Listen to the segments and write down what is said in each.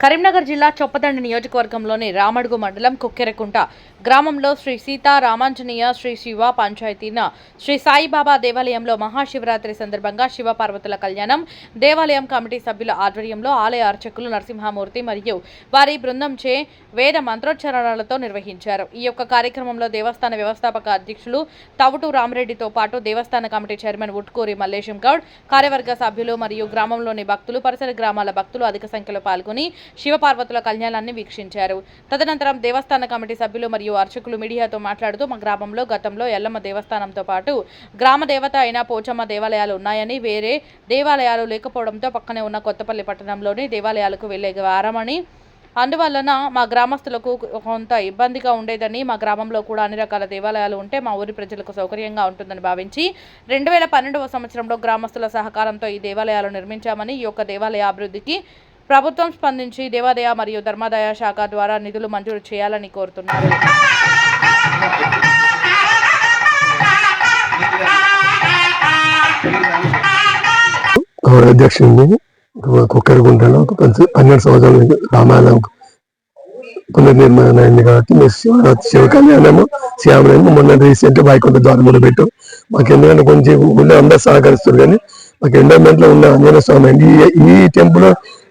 Karimnagar జిల్లా చొప్పదండ నియోజకవర్గంలోని రామడుగు మండలం కుక్కెరకుంట గ్రామంలో శ్రీ సీతా రామాంజనేయ శ్రీ శివ పంచాయతీన శ్రీ సాయిబాబా దేవాలయంలో మహాశివరాత్రి సందర్భంగా శివ పార్వతుల కళ్యాణం దేవాలయం కమిటీ సభ్యుల ఆధ్వర్యంలో ఆలయ అర్చకులు నరసింహమూర్తి మరియు వారి బృందంచే వేద మంత్రోచ్చారణలతో నిర్వహించారు. ఈ యొక్క కార్యక్రమంలో దేవస్థాన వ్యవస్థాపక అధ్యక్షులు తవుటు రామరెడ్డితో పాటు దేవస్థాన కమిటీ చైర్మన్ ఉట్కూరి మల్లేశం గౌడ్ కార్యవర్గ సభ్యులు మరియు గ్రామంలోని భక్తులు పరిసర గ్రామాల భక్తులు అధిక సంఖ్యలో పాల్గొని శివపార్వతుల కళ్యాణాన్ని వీక్షించారు. తదనంతరం దేవస్థాన కమిటీ సభ్యులు మరియు అర్చకులు మీడియాతో మాట్లాడుతూ మా గ్రామంలో గతంలో ఎల్లమ్మ దేవస్థానంతో పాటు గ్రామ దేవత అయిన పోచమ్మ దేవాలయాలు ఉన్నాయని వేరే దేవాలయాలు లేకపోవడంతో పక్కనే ఉన్న కొత్తపల్లి పట్టణంలోని దేవాలయాలకు వెళ్ళే వారమని అందువలన మా గ్రామస్తులకు కొంత ఇబ్బందిగా ఉండేదని మా గ్రామంలో కూడా అన్ని రకాల దేవాలయాలు ఉంటే మా ఊరి ప్రజలకు సౌకర్యంగా ఉంటుందని భావించి రెండు వేల పన్నెండవ సంవత్సరంలో గ్రామస్తుల సహకారంతో ఈ దేవాలయాలు నిర్మించామని ఈ యొక్క దేవాలయ అభివృద్ధికి ప్రభుత్వం స్పందించి దేవాదాయ మరియు ధర్మాదాయ శాఖ ద్వారా నిధులు మంజూరు చేయాలని కోరుతున్నారు. అధ్యక్షుడిని కుక్కరగుంటలో పన్నెండు సంవత్సరాల రామాయణం పునర్నిర్మాణం అయింది కాబట్టి మేము శివ కళ్యాణము శ్యామలని మొన్న రీసెంట్ వైకుంఠ ద్వారం కూడా పెట్టాం. మాకు ఎందుకంటే కొంచెం ఊళ్ళో అందరూ సహకరిస్తారు కానీ మాకు ఎండోమెంట్లో ఉన్న ఆంజనేయ స్వామి ఈ ఈ టెంపుల్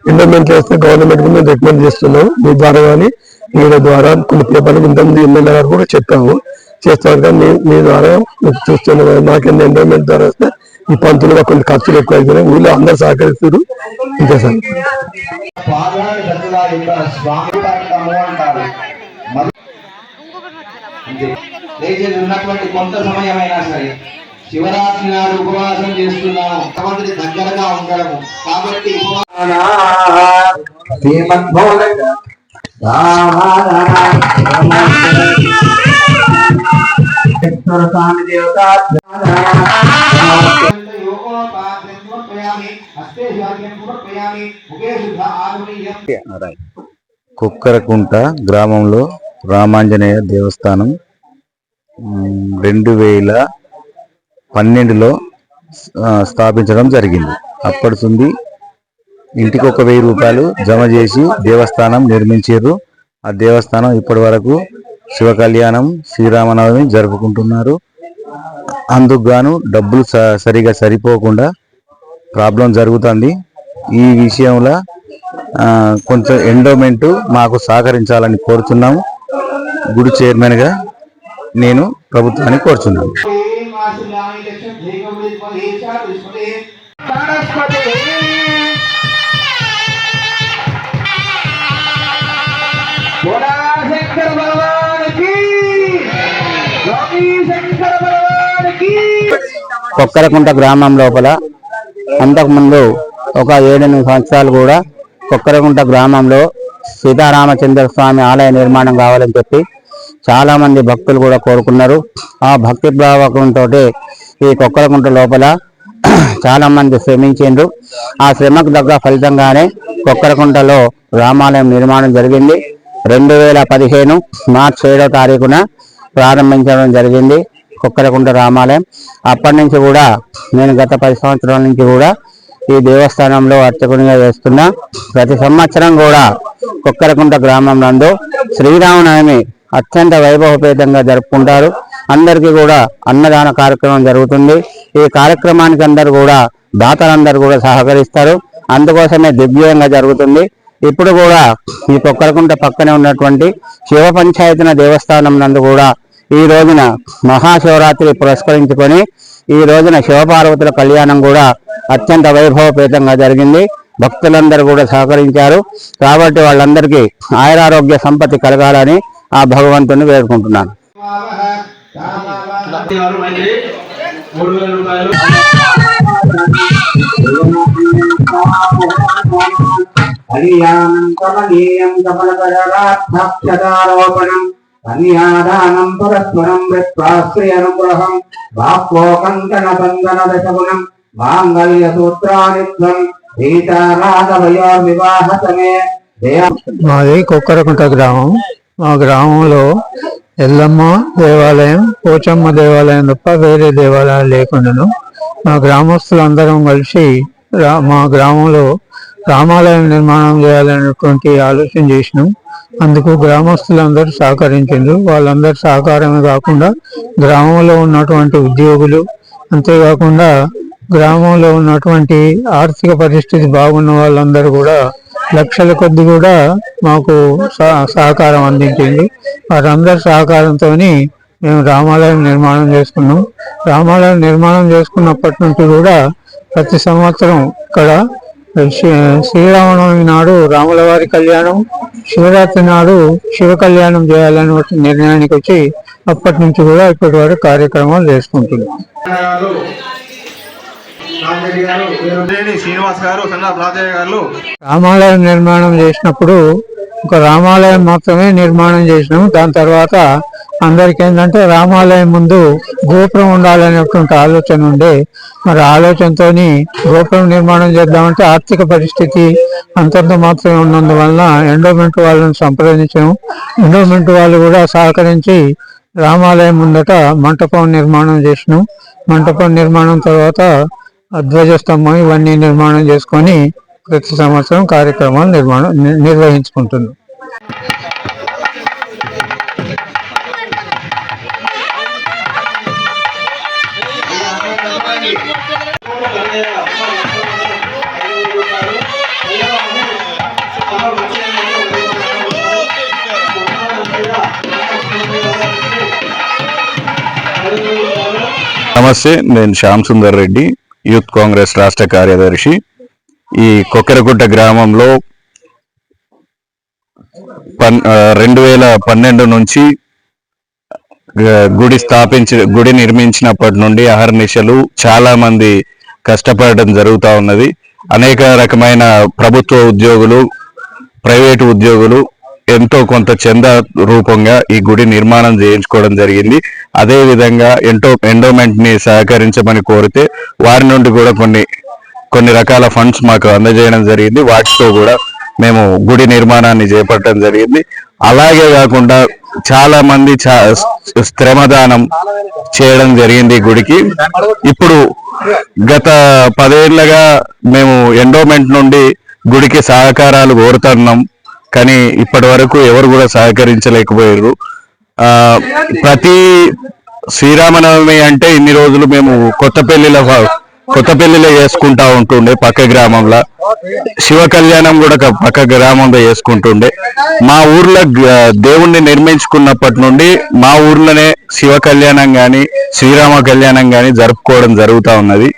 ఎండోమెంట్ చేస్తే గవర్నమెంట్ కూడా మేము రికమెండ్ చేస్తున్నాం మీ ద్వారా కానీ మీడియా ద్వారా కొన్ని పేపర్లు ఇంతమంది ఎమ్మెల్యే గారు కూడా చెప్పాము చేస్తారు కానీ మీ మీ ద్వారా చూస్తున్నాం మాకెంత మాకు ఎండోమెంట్ ద్వారా వస్తే ఈ పంతులుగా కొన్ని ఖర్చులు ఎక్కువ అవుతున్నాయి ఊళ్ళో అందరు సహకరిస్తారు ఇంకా సార్ ఉన్నటువంటి కొంత సమయమైనా సరే శివరాత్రి నాడు ఉపవాసం చేస్తున్నాము. భగవంతుడి దగ్గరగా ఉండడము. కాబట్టి కుక్కరకుంట గ్రామంలో రామాంజనేయ దేవస్థానం రెండు వేల పన్నెండులో స్థాపించడం జరిగింది. అప్పటి నుండి ఇంటికి ఒక వెయ్యి రూపాయలు జమ చేసి దేవస్థానం నిర్మించారు. ఆ దేవస్థానం ఇప్పటి వరకు శివ కళ్యాణం శ్రీరామనవమి జరుపుకుంటున్నారు. అందుకుగాను డబ్బులు స- సరిగా సరిపోకుండా ప్రాబ్లం జరుగుతుంది. ఈ విషయంలో కొంచెం ఎండోమెంటు మాకు సహకరించాలని కోరుతున్నాము. గుడి చైర్మన్గా నేను ప్రభుత్వాన్ని కోరుచున్నాను శంకర భగవానికి శంకర భగవానికి కొక్కరకుంట గ్రామం లోపల అంతకుముందు ఒక ఏడెనిమిది సంవత్సరాలు కూడా కొక్కరకుంట గ్రామంలో సీతారామచంద్ర స్వామి ఆలయ నిర్మాణం కావాలని చెప్పి చాలా మంది భక్తులు కూడా కోరుకున్నారు. ఆ భక్తి భావకంతో ఈ కుక్కలకుంట లోపల చాలా మంది శ్రమించిండ్రు. ఆ శ్రమకు తగ్గ ఫలితంగానే కుక్కరకుంటలో రామాలయం నిర్మాణం జరిగింది. రెండు వేల పదిహేను మార్చి ఏడో తారీఖున ప్రారంభించడం జరిగింది కుక్కరకుంట రామాలయం. అప్పటి నుంచి కూడా నేను గత పది సంవత్సరాల నుంచి కూడా ఈ దేవస్థానంలో అర్చకునిగా వేస్తున్నా ప్రతి సంవత్సరం కూడా కుక్కరకుంట గ్రామం నందు శ్రీరామనవమి అత్యంత వైభవపేతంగా జరుపుకుంటారు. అందరికీ కూడా అన్నదాన కార్యక్రమం జరుగుతుంది. ఈ కార్యక్రమానికి అందరూ కూడా దాతలందరూ కూడా సహకరిస్తారు. అందుకోసమే దివ్యంగా జరుగుతుంది. ఇప్పుడు కూడా ఈ కొక్కరకుంట పక్కనే ఉన్నటువంటి శివ పంచాయతీన దేవస్థానం నందు కూడా ఈ రోజున మహాశివరాత్రి పురస్కరించుకొని ఈ రోజున శివపార్వతుల కళ్యాణం కూడా అత్యంత వైభవపేతంగా జరిగింది. భక్తులందరూ కూడా సహకరించారు. కాబట్టి వాళ్ళందరికీ ఆయురారోగ్య సంపత్తి కలగాలని ఆ భగవంతుని వేడుకుంటున్నాను. కన్యాదానం పరస్పరం వృత్వాశ్రయనుగ్రహం బాహ్వోకంకణ బంధన దశగుణం మాంగళ్య సూత్రానిత్వం సీతారాధవయోర్వివాహతమే మాది కుక్కరకుంట గ్రామం. మా గ్రామంలో ఎల్లమ్మ దేవాలయం పోచమ్మ దేవాలయం తప్ప వేరే దేవాలయాలు లేకుండాను. మా గ్రామస్తులందరం కలిసి రా- మా గ్రామంలో రామాలయం నిర్మాణం చేయాలనేటువంటి ఆలోచన చేసినాం. అందుకు గ్రామస్తులందరూ సహకరించారు వాళ్ళందరి సహకారమే కాకుండా గ్రామంలో ఉన్నటువంటి ఉద్యోగులు అంతేకాకుండా గ్రామంలో ఉన్నటువంటి ఆర్థిక పరిస్థితి బాగున్న వాళ్ళందరూ కూడా లక్షల కొద్ది కూడా మాకు సహకారం అందించింది. వారందరి సహకారంతో మేము రామాలయం నిర్మాణం చేసుకున్నాం. రామాలయం నిర్మాణం చేసుకున్నప్పటి నుంచి కూడా ప్రతి సంవత్సరం ఇక్కడ శ్రీ- శ్రీరామనవమి నాడు రాములవారి కళ్యాణం శివరాత్రి నాడు శివ కళ్యాణం చేయాలని ఒక నిర్ణయానికి వచ్చి అప్పటి నుంచి కూడా ఇప్పటి వరకు కార్యక్రమాలు చేసుకుంటున్నాం గారు రామరెడ్డి గారు వీరుదేని శ్రీనివాస్ గారు రాజయ్య గారు. రామాలయం నిర్మాణం చేసినప్పుడు ఒక రామాలయం మాత్రమే నిర్మాణం చేసినాము. దాని తర్వాత అందరికి ఏంటంటే రామాలయం ముందు గోపురం ఉండాలనేటువంటి ఆలోచన ఉండే. మరి ఆలోచనతో గోపురం నిర్మాణం చేద్దామంటే ఆర్థిక పరిస్థితి అంతంత మాత్రమే ఉన్నందువలన ఎండోమెంట్ వాళ్ళని సంప్రదించాము. ఎండోమెంట్ వాళ్ళు కూడా సహకరించి రామాలయం ముందట మంటపం నిర్మాణం చేసినాం మంటపం నిర్మాణం తర్వాత ధ్వజస్తంభం ఇవన్నీ నిర్మాణం చేసుకొని ప్రతి సంవత్సరం కార్యక్రమాలు నిర్మాణం ని- నిర్వహించుకుంటున్నాం నమస్తే నేను శ్యామ్ సుందర్ రెడ్డి. యూత్ కాంగ్రెస్ రాష్ట్ర కార్యదర్శి ఈ కొక్కెరగుట్ట గ్రామంలో పన్ రెండు వేల పన్నెండు నుంచి గుడి స్థాపించి గుడి నిర్మించినప్పటి నుండి అహర్నిశలు చాలా మంది కష్టపడడం జరుగుతూ ఉన్నది. అనేక రకమైన ప్రభుత్వ ఉద్యోగులు ప్రైవేటు ఉద్యోగులు ఎంతో కొంత చందా రూపంగా ఈ గుడి నిర్మాణం చేయించుకోవడం జరిగింది. అదేవిధంగా ఎంటో ఎండోమెంట్ని సహకరించమని కోరితే వారి నుండి కూడా కొన్ని కొన్ని రకాల ఫండ్స్ మాకు అందజేయడం జరిగింది. వాటితో కూడా మేము గుడి నిర్మాణాన్ని చేపట్టడం జరిగింది. అలాగే కాకుండా చాలా మంది చా శ్రమదానం చేయడం జరిగింది గుడికి. ఇప్పుడు గత పదేళ్ళుగా మేము ఎండోమెంట్ నుండి గుడికి సహకారాలు కోరుతున్నాం. కానీ ఇప్పటి వరకు ఎవరు కూడా సహకరించలేకపోయారు. ప్రతి శ్రీరామనవమి అంటే ఇన్ని రోజులు మేము కొత్తపల్లిలో కొత్తపల్లిలో చేసుకుంటా ఉంటుండే పక్క గ్రామంలో. శివ కళ్యాణం కూడా పక్క గ్రామంలో చేసుకుంటుండే. మా ఊర్లో దేవుణ్ణి నిర్మించుకున్నప్పటి నుండి మా ఊర్లోనే శివ కళ్యాణం కానీ శ్రీరామ కళ్యాణం కానీ జరుపుకోవడం జరుగుతూ ఉన్నది.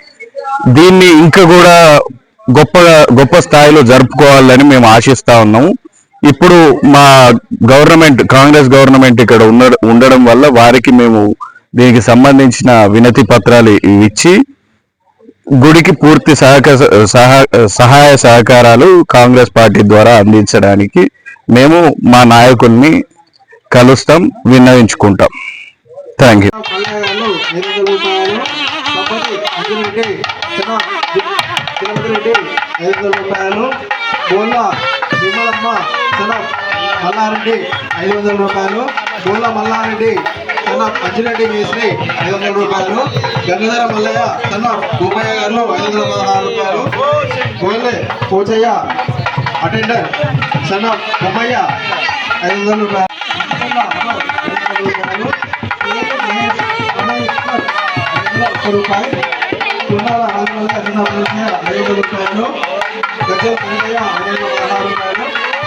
దీన్ని ఇంకా కూడా గొప్పగా గొప్ప స్థాయిలో జరుపుకోవాలని మేము ఆశిస్తా ఉన్నాము. ఇప్పుడు మా గవర్నమెంట్ కాంగ్రెస్ గవర్నమెంట్ ఇక్కడ ఉన్న- ఉండడం వల్ల వారికి మేము దీనికి సంబంధించిన వినతి పత్రాలు ఇచ్చి గుడికి పూర్తి సహక సహాయ సహకారాలు కాంగ్రెస్ పార్టీ ద్వారా అందించడానికి మేము మా నాయకుల్ని కలుస్తాం విన్నవించుకుంటాం థ్యాంక్ యూ ఐదు రూపాయలు విమలమ్మ చిన్న మల్లారెడ్డి ఐదు వందల రూపాయలు బోల్ల మల్లారెడ్డి చిన్న అంజిరెడ్డి మేస్త్రి ఐదు వందల రూపాయలు గంగాధర మల్లయ్య చిన్న భూమయ్య గారు ఐదు వందల పదహారు రూపాయలు బోల్లె పోచయ్య అటెండర్ చిన్న బొమ్మయ్య ఐదు వందల రూపాయలు. రూపాయలు రూపాయి కుండాల ఆంధ్రలో వందల ఐదు వందల రూపాయలు గజ్జల కనకయ్య ఐదు వందల పదహారు రూపాయలు